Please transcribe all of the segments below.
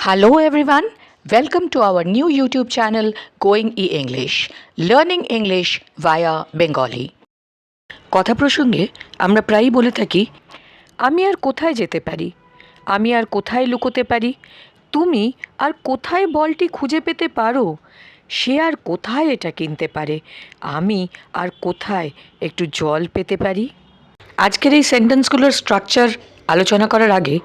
Hello everyone, welcome to our new YouTube channel Going E English, learning English via Bengali. কথা প্রসঙ্গে আমরা প্রায়ই বলে থাকি আমি আর কোথায় যেতে পারি? আমি আর কোথায় লুকোতে পারি? তুমি আর কোথায় বলটি খুঁজে পেতে পারো? সে আর কোথায় এটা কিনতে পারে? আমি আর কোথায় একটু জল পেতে পারি? আজকের এই সেন্টেন্সগুলোর স্ট্রাকচার আলোচনা করার আগে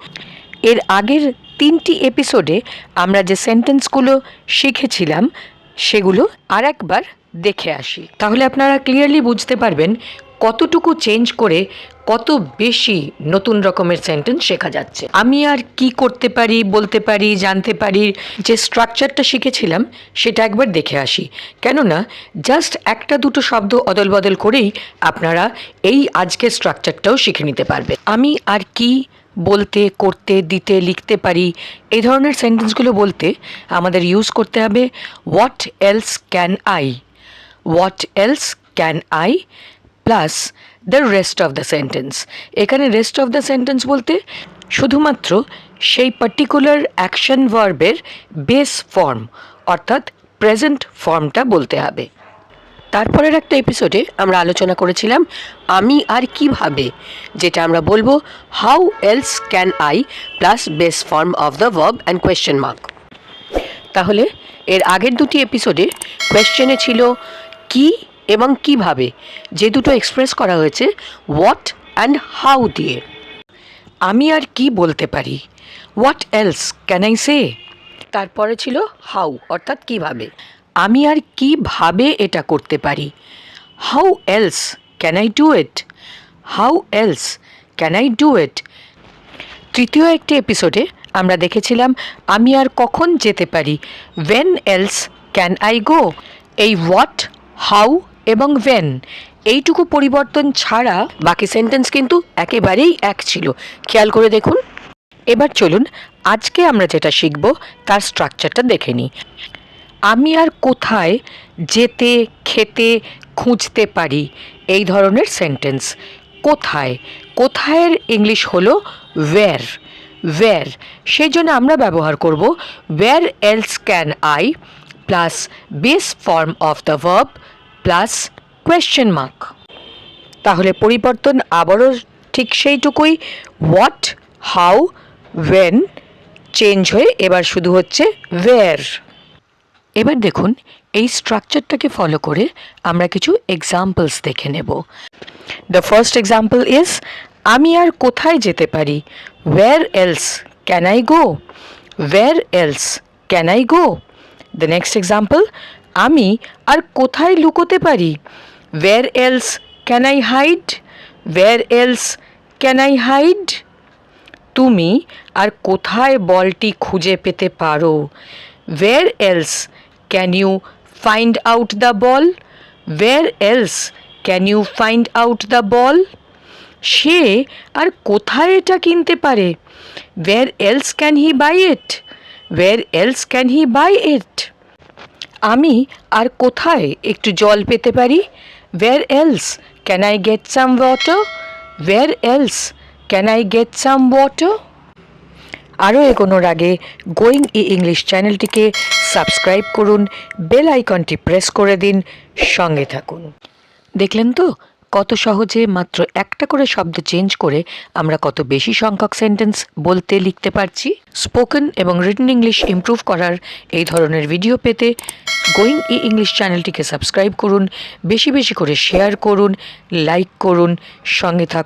এর আগের তিনটি এপিসোডে আমরা যে সেন্টেন্সগুলো শিখেছিলাম, সেগুলো আর একবার দেখে আসি। তাহলে আপনারা ক্লিয়ারলি বুঝতে পারবেন কতটুকু চেঞ্জ করে কত বেশি নতুন রকমের সেন্টেন্স শেখা যাচ্ছে। আমি আর কি করতে পারি, বলতে পারি, জানতে পারি, যে স্ট্রাকচারটা শিখেছিলাম, সেটা একবার দেখে আসি। কেননা জাস্ট একটা দুটো শব্দ অদল বদল করেই আপনারা এই আজকের স্ট্রাকচারটাও শিখে নিতে পারবেন। আমি আর কি বলতে, করতে, দিতে, লিখতে পারি, এই ধরনের সেন্টেন্সগুলো বলতে আমাদের ইউজ করতে হবে what else can I what else can I plus the rest of the sentence এখানে রেস্ট অফ দ্য সেন্টেন্স বলতে শুধুমাত্র সেই পার্টিকুলার অ্যাকশন ভার্বের বেস ফর্ম অর্থাৎ প্রেজেন্ট ফর্মটা বলতে হবে। তারপরের একটা এপিসোডে আমরা আলোচনা করেছিলাম আমি আর কীভাবে, যেটা আমরা বলব how else can I plus base form of the verb and question mark তাহলে এর আগের দুটি এপিসোডে কোয়েশ্চেনে ছিল কি এবং কীভাবে, যে দুটো এক্সপ্রেস করা হয়েছে হোয়াট অ্যান্ড হাউ দিয়ে। আমি আর কি বলতে পারি? What else can I say তারপরে ছিল হাউ অর্থাৎ কীভাবে। আমি আর কীভাবে এটা করতে পারি? How else can I do it how else can I do it তৃতীয় একটি এপিসোডে আমরা দেখেছিলাম, আমি আর কখন যেতে পারি? When else can I go এই হোয়াট হাউ এবং ওয়েন এইটুকু পরিবর্তন ছাড়া বাকি সেন্টেন্স কিন্তু একেবারেই এক ছিল। খেয়াল করে দেখুন। এবার চলুন, আজকে আমরা যেটা শিখব, তার স্ট্রাকচারটা দেখে নিই। আমি আর কোথায় যেতে, খেতে, খুঁজতে পারি? এই ধরনের সেন্টেন্স কোথায়? কোথায়ের ইংলিশ হলো ওয়্যার ওয়্যার সেই জন্য আমরা ব্যবহার করব where else can I plus base form of the verb plus question mark তাহলে পরিবর্তন আবারও ঠিক সেইটুকুই। হোয়াট হাউ ওয়েন চেঞ্জ হয়ে এবার শুধু হচ্ছে ওয়্যার এবার দেখুন, এই স্ট্রাকচারটাকে ফলো করে আমরা কিছু এক্সাম্পলস দেখে নেব। দ্য ফার্স্ট এক্সাম্পল ইজ আমি আর কোথায় যেতে পারি? Where else can I go where else can I go the next example আমি আর কোথায় লুকোতে পারি? Where else can I hide where else can I hide তুমি আর কোথায় বলটি খুঁজে পেতে পারো? Where else can you find out the ball where else can you find out the ball সে আর কোথায় এটা কিনতে পারে? Where else can he buy it where else can he buy it আমি আর কোথায় একটু জল পেতে পারি? Where else can I get some water where else can I get some water আরও এগোনোর আগে গোয়িং ই ইংলিশ চ্যানেলটিকে সাবস্ক্রাইব করুন, বেল আইকনটি প্রেস করে দিন, সঙ্গে থাকুন। দেখলেন তো, কত সহজে মাত্র একটা করে শব্দ চেঞ্জ করে আমরা কত বেশি সংখ্যক সেন্টেন্স বলতে লিখতে পারছি? স্পোকেন এবং রিটেন ইংলিশ ইমপ্রুভ করার এই ধরনের ভিডিও পেতে গোয়িং ই ইংলিশ চ্যানেলটিকে সাবস্ক্রাইব করুন, বেশি বেশি করে শেয়ার করুন, লাইক করুন, সঙ্গে থাকুন।